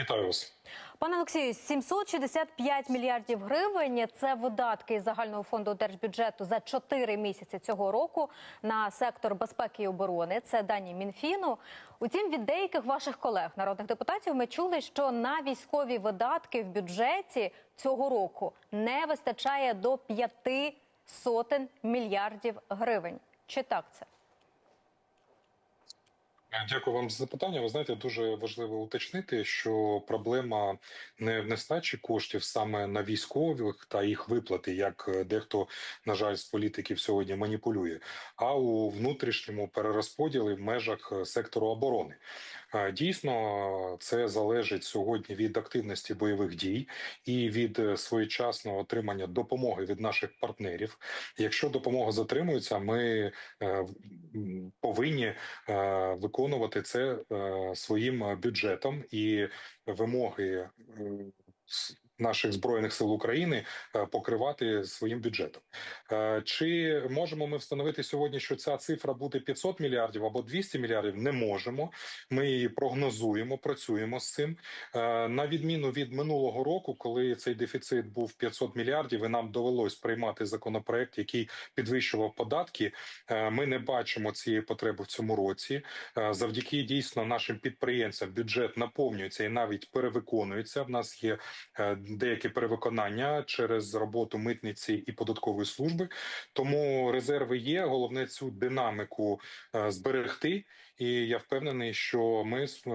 Вітаю вас. Пане Олексію, 765 мільярдів гривень це видатки загального фонду держбюджету за 4 місяці цього року на сектор безпеки і оборони. Це дані Мінфіну. Утім, від деяких ваших колег, народних депутатів, ми чули, що на військові видатки в бюджеті цього року не вистачає до п'яти сотень мільярдів гривень. Чи так це? Дякую вам за запитання. Ви знаєте, дуже важливо уточнити, що проблема не в нестачі коштів саме на військових та їх виплати, як дехто на жаль з політиків сьогодні маніпулює, а у внутрішньому перерозподілі в межах сектору оборони. Е, Дійсно, це залежить сьогодні від активності бойових дій і від е, своєчасного отримання допомоги від наших партнерів. Якщо допомога затримується, ми е, повинні е, виконувати це е, своїм бюджетом. І вимоги е, наших збройних сил України е, покривати своїм бюджетом. Е, Чи можемо ми встановити сьогодні, що ця цифра буде 500 мільярдів або 200 мільярдів? Не можемо. Ми її прогнозуємо, працюємо з цим. Е, На відміну від минулого року, коли цей дефіцит був 500 мільярдів, і нам довелось приймати законопроект, який підвищував податки. Ми не бачимо цієї потреби в цьому році. Завдяки дійсно нашим підприємцям бюджет наповнюється і навіть перевиконується. В нас є деякі перевиконання через роботу митниці і податкової служби. Тому резерви є. Головне цю динаміку е, зберегти. І я впевнений, що ми е,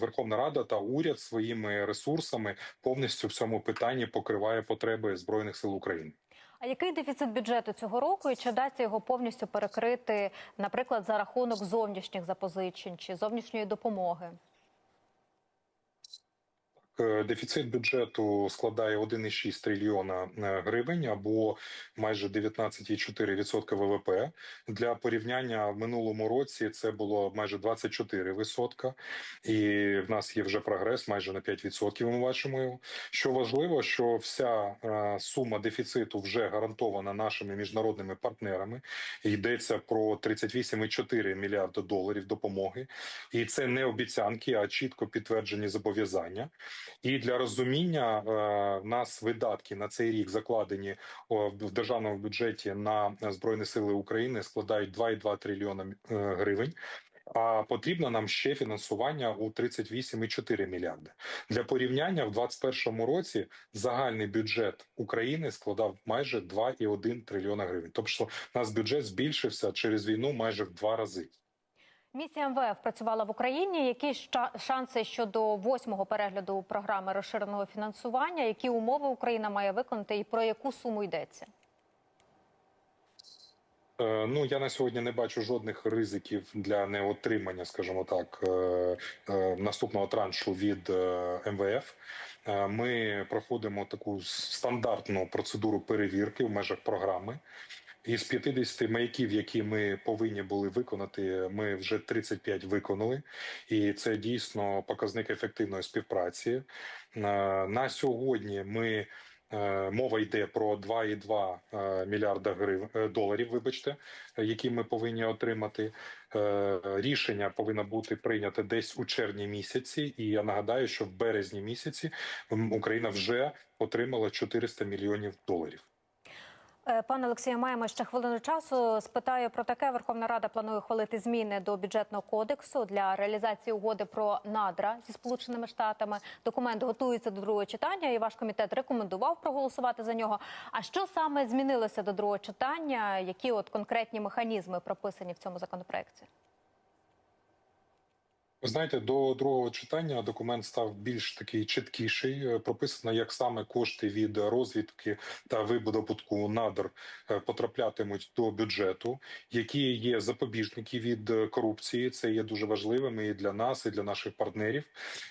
Верховна Рада та уряд своїми ресурсами повністю в цьому питанні покриває потреби збройних сил України. А який дефіцит бюджету цього року і чи вдасться його повністю перекрити, наприклад, за рахунок зовнішніх запозичень чи зовнішньої допомоги? Е, Дефіцит бюджету складає 1,6 трильйона е, гривень або майже 19,4% ВВП. Для порівняння в минулому році це було майже 24%. І в нас є вже прогрес майже на 5%. Ми бачимо його. Що важливо, що вся е, сума дефіциту вже гарантована нашими міжнародними партнерами. Йдеться про 38,4 мільярда доларів допомоги, і це не обіцянки, а чітко підтверджені зобов'язання. І для розуміння е, в нас видатки на цей рік закладені в державному бюджеті на збройні сили України складають 2,2 трильйона е, гривень. А потрібно нам ще фінансування у 38,4 мільярди. Для порівняння в 2021 році загальний бюджет України складав майже 2,1 трильйона гривень. Тобто, у нас бюджет збільшився через війну майже в два рази. Місія МВФ працювала в Україні. Які шанси щодо восьмого перегляду програми розширеного фінансування? Які умови Україна має виконати і про яку суму йдеться? Е, Ну я на сьогодні не бачу жодних ризиків для неотримання, скажімо так, е, е, наступного траншу від МВФ. Ми проходимо таку стандартну процедуру перевірки в межах програми. Із 50 маяків, які ми повинні були виконати, ми вже 35 виконали, і це дійсно показник ефективної співпраці. Е, На сьогодні ми е, мова йде про 2,2 е, мільярда грив доларів. Вибачте, які ми повинні отримати. Рішення повинно бути прийняте десь у червні місяці. І я нагадаю, що в березні місяці Україна вже отримала 400 мільйонів доларів. Е, Пане Олексію, маємо ще хвилину часу. Спитаю про таке. Верховна Рада планує ухвалити зміни до бюджетного кодексу для реалізації угоди про надра зі сполученими штатами. Документ готується до другого читання, і ваш комітет рекомендував проголосувати за нього. А що саме змінилося до другого читання? Які от конкретні механізми прописані в цьому законопроекті? Ви знаєте, до другого читання документ став більш такий чіткіший. Е, Прописано, як саме кошти від розвідки та видобутку надр е, потраплятимуть до бюджету, які є запобіжники від е, корупції. Це є дуже важливим і для нас, і для наших партнерів.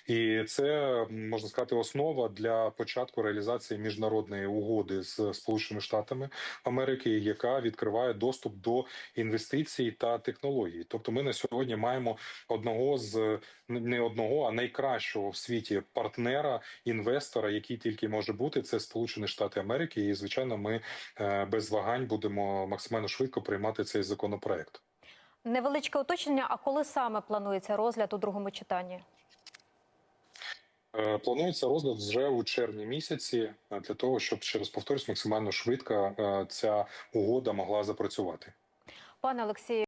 І це можна сказати основа для початку реалізації міжнародної угоди з Сполученими Штатами Америки, яка відкриває доступ до інвестицій та технологій. Тобто, ми на сьогодні маємо одного з не одного, а найкращого в світі партнера, інвестора, який тільки може бути, це Сполучені Штати Америки. І звичайно, ми е, без вагань будемо максимально швидко приймати цей законопроект. Невеличке уточнення. А коли саме планується розгляд у другому читанні? Е, Планується розгляд вже у червні місяці е, для того, щоб ще раз повторюсь, максимально швидко е, ця угода могла запрацювати. Пане Олексію,